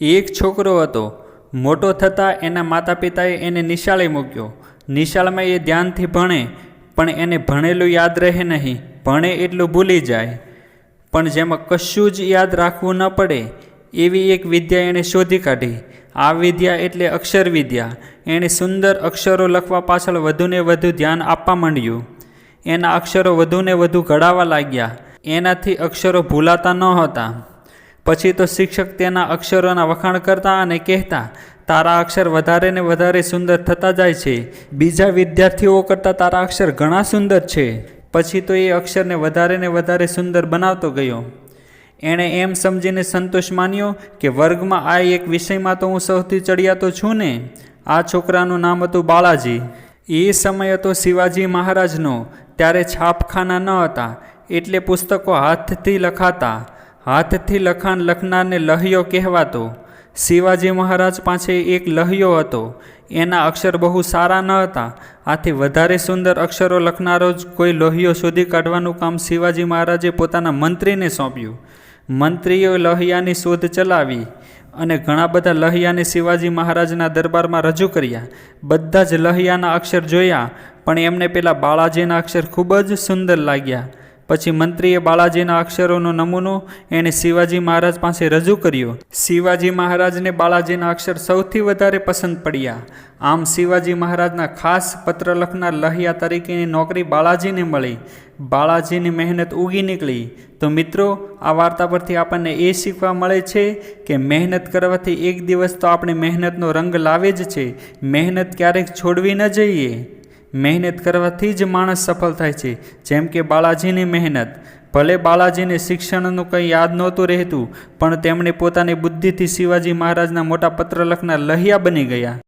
એક છોકરો હતો. મોટો થતાં એના માતા પિતાએ એને નિશાળે મૂક્યો. નિશાળમાં એ ધ્યાનથી ભણે, પણ એને ભણેલું યાદ રહે નહીં. ભણે એટલું ભૂલી જાય. પણ જેમાં કશું જ યાદ રાખવું ન પડે, એવી એક વિદ્યા એણે શોધી કાઢી. આ વિદ્યા એટલે અક્ષર વિદ્યા. એણે સુંદર અક્ષરો લખવા પાછળ વધુને વધુ ધ્યાન આપવા માંડ્યું. એના અક્ષરો વધુને વધુ ઘડાવા લાગ્યા. એનાથી અક્ષરો ભૂલાતા નહોતા પછી તો શિક્ષક તેના અક્ષરોના વખાણ કરતા અને કહેતા, તારા અક્ષર વધારે ને વધારે સુંદર થતા જાય છે. બીજા વિદ્યાર્થીઓ કરતાં તારા અક્ષર ઘણા સુંદર છે. પછી તો એ અક્ષરને વધારે ને વધારે સુંદર બનાવતો ગયો. એણે એમ સમજીને સંતોષ માન્યો કે વર્ગમાં આ એક વિષયમાં તો હું સૌથી ચડિયાતો છું ને. આ છોકરાનું નામ હતું બાલાજી. એ સમય હતો શિવાજી મહારાજનો, ત્યારે છાપખાના ન હતા, એટલે પુસ્તકો હાથથી લખાતા. હાથથી લખાણ લખનારને લહ્યો કહેવાતો. શિવાજી મહારાજ પાસે એક લહ્યો હતો. એના અક્ષર બહુ સારા ન હતા. આથી વધારે સુંદર અક્ષરો લખનારો જ કોઈ લોહિયો શોધી કાઢવાનું કામ શિવાજી મહારાજે પોતાના મંત્રીને સોંપ્યું. મંત્રીઓએ લહિયાની શોધ ચલાવી અને ઘણા બધા લહિયાને શિવાજી મહારાજના દરબારમાં રજૂ કર્યા. બધા જ લહિયાના અક્ષર જોયા, પણ એમને પેલા બાળાજીના અક્ષર ખૂબ જ સુંદર લાગ્યા. પછી મંત્રીએ બાળાજીના અક્ષરોનો નમૂનો એણે શિવાજી મહારાજ પાસે રજૂ કર્યો. શિવાજી મહારાજને બાળાજીના અક્ષર સૌથી વધારે પસંદ પડ્યા. આમ શિવાજી મહારાજના ખાસ પત્ર લખનાર લહિયા તરીકેની નોકરી બાળાજીને મળી. બાળાજીની મહેનત ઉગી નીકળી. તો મિત્રો, આ વાર્તા પરથી આપણને એ શીખવા મળે છે કે મહેનત કરવાથી એક દિવસ તો આપણે મહેનતનો રંગ લાવે જ છે. મહેનત ક્યારેક છોડવી ન જઈએ. મહેનત કરવાથી જ માણસ સફળ થાય છે. જેમ કે બાલાજીની મહેનત. ભલે બાલાજીને શિક્ષણનું કંઈ યાદ નહોતું રહેતું, પણ તેમણે પોતાની બુદ્ધિથી શિવાજી મહારાજના મોટા પત્ર લખનાર લહિયા બની ગયા.